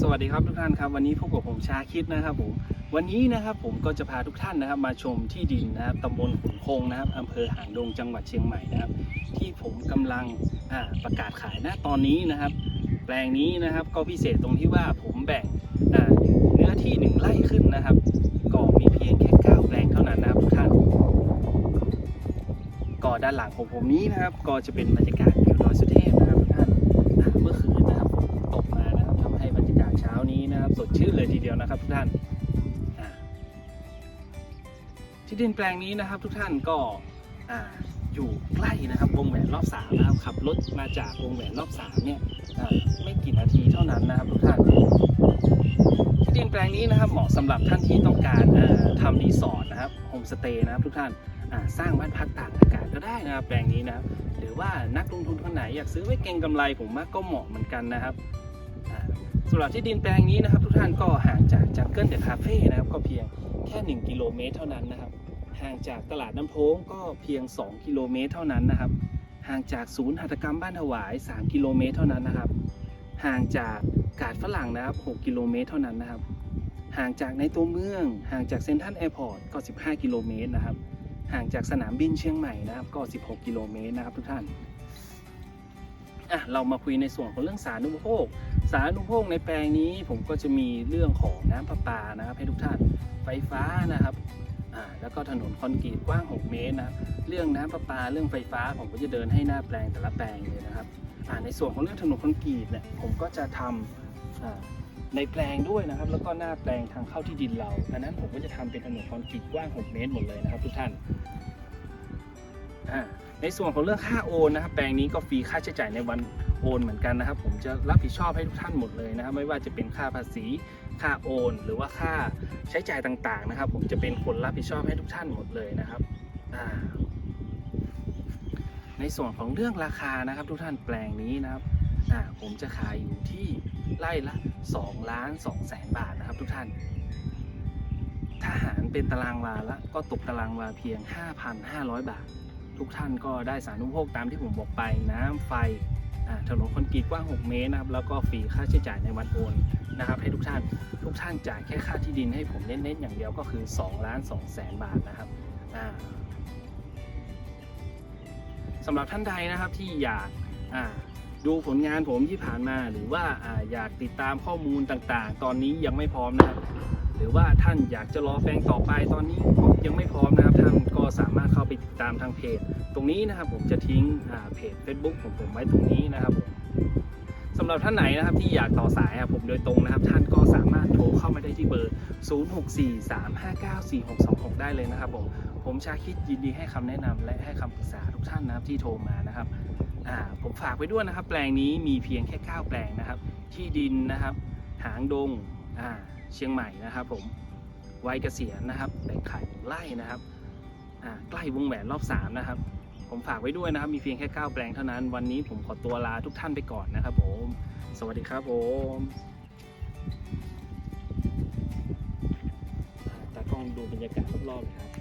สวัสดีครับทุกท่านครับวันนี้พบกับผมชาคิดนะครับผมวันนี้นะครับผมก็จะพาทุกท่านนะครับมาชมที่ดินนะครับตำบลขุนคงนะครับอำเภอหางดงจังหวัดเชียงใหม่นะครับ ที่ผมกำลังประกาศขายณตอนนี้นะครับ แปลงนี้นะครับก็พิเศษตรงที่ว่าผมแบ่งเนื้อที่หนึ่งไร่ขึ้นนะครับก็มีเพียงแค่เก้าแปลงเท่านั้นนะครับทุกท่านก็ด้านหลังของผมนี้นะครับก็จะเป็นบรรยากาศ ชื่นเลยทีเดียวนะครับ ทุกท่าน ที่ดินแปลงนี้นะครับ ทุกท่านก็ออยู่ใกล้นะครับวงแหวนรอบสามนะครับขับรถมาจากวงแหวนรอบสามเนี่ยไม่กี่นาทีเท่านั้นนะครับทุกท่านที่ดินแปลงนี้นะครับเหมาะสำหรับท่านที่ต้องการอ่าทำรีสอร์ทนะครับโฮมสเตย์นะครับทุกท่านสร้างบ้านพักตากอากาศก็ได้นะครับแปลงนี้นะครับหรือว่านักลงทุนคนไหนอยากซื้อไว้เก็งกำไรผมว่าก็เหมาะเหมือนกันนะครับ สำหรับที่ดินแปลงนี้นะครับ ทุกท่านก็ห่างจากจังเกิลเดอะคาเฟ่นะครับก็เพียงแค่ 1 กิโลเมตรเท่านั้นนะครับ ห่างจากตลาดน้ำโพงก็เพียง 2 กิโลเมตรเท่านั้นนะครับ ห่างจากศูนย์หัตถกรรมบ้านถวาย 3 กิโลเมตรเท่านั้นนะครับ ห่างจากกาดฝรั่งนะครับ 6 กิโลเมตรเท่านั้นนะครับ ห่างจากในตัวเมือง ห่างจากเซ็นทรัลแอร์พอร์ตก็ 15 กิโลเมตรนะครับ ห่างจากสนามบินเชียงใหม่นะครับ ก็ 16 กิโลเมตรนะครับทุกท่านอะเรามาคุยในส่วนของเรื่องสาธารณูปโภค สาธารณูปโภคในแปลงนี้ผมก็จะมีเรื่องของน้ำประปานะครับ ให้ทุกท่านไฟฟ้านะครับอ่าแล้วก็ถนนคอนกรีตกว้าง 6 เมตรนะรเรื่องน้ำประปาเรื่องไฟฟ้าผมก็จะเดินให้หน้าแปลงแต่ละแปลงเลยนะครับอ่าในส่วนของเรื่องถนนคอนกรีตเนี่ยผมก็จะทำอ่าในแปลงด้วยนะครับ แล้วก็หน้าแปลงทางเข้าที่ดินเราอันนั้นผมก็จะทำเป็นถนนคอนกรีตกว้าง 6 เมตรหมดเลยนะครับ ทุกท่าน ในส่วนของเรื่องค่าโอนนะครับแปลงนี้ก็ฟรีค่าใช้จ่ายในวันโอนเหมือนกันนะครับ ผมจะรับผิดชอบให้ทุกท่านหมดเลยนะครับ ไม่ว่าจะเป็นค่าภาษีค่าโอน หรือว่าค่าใช้จ่ายต่างๆนะครับ ผมจะเป็นคนรับผิดชอบให้ทุกท่านหมดเลยนะครับในส่วนของเรื่องราคานะครับทุกท่านแปลงนี้นะครับผมจะขายอยู่ที่ไร่ละ2ล้าน2แสนบาทนะครับ ทุกท่าน ถ้าหารเป็นตารางวาละก็ตกตารางวาเพียง 5,500 บาท ทุกท่านก็ได้สารณูปโภคตามที่ผมบอกไปน้ำไฟถนนคอนกรีตกว้าง 6 เมตรนะครับแล้วก็ฟรีค่าใช้จ่ายในวันโอนนะครับให้ทุกท่านทุกท่านจ่ายแค่ค่าที่ดินให้ผมเน้นๆอย่างเดียวก็คือ2ล้าน2แสนบาทนะครับสำหรับท่านใดนะครับที่อยากดูผลงานผมที่ผ่านมาหรือว่าอ่าอยากติดตามข้อมูลต่างๆ ตอนนี้ยังไม่พร้อมนะครับ หรือว่าท่านอยากจะรอแปลงต่อไปตอนนี้ยังไม่พร้อมนะครับท่านก็สามารถเข้าไปติดตามทางเพจ ตรงนี้นะครับผมจะทิ้งเพจ Facebook ของผมไว้ตรงนี้นะครับผมสำหรับท่านไหนนะครับที่อยากต่อสายกับผมโดยตรงนะครับ ท่านก็สามารถโทรเข้ามาได้ที่เบอร์ 0643594626 ได้เลยนะครับผมผมชาคิดยินดีให้คำแนะนำและให้คำปรึกษาทุกท่านนะครับที่โทรมานะครับผมฝากไว้ด้วยนะครับ แปลงนี้มีเพียงแค่ 9 แปลงนะครับ ที่ดินนะครับ หางดงอ่า เชียงใหม่นะครับผมวัยเกษียณนะครับแบ่งขายหนึ่งไร่นะครับใกล้วงแหวนรอบสามนะครับผมฝากไว้ด้วยนะครับ มีเพียงแค่9แปลงเท่านั้น วันนี้ผมขอตัวลาทุกท่านไปก่อนนะครับผม สวัสดีครับผมตากล้องดูบรรยากาศรอบๆนะครับ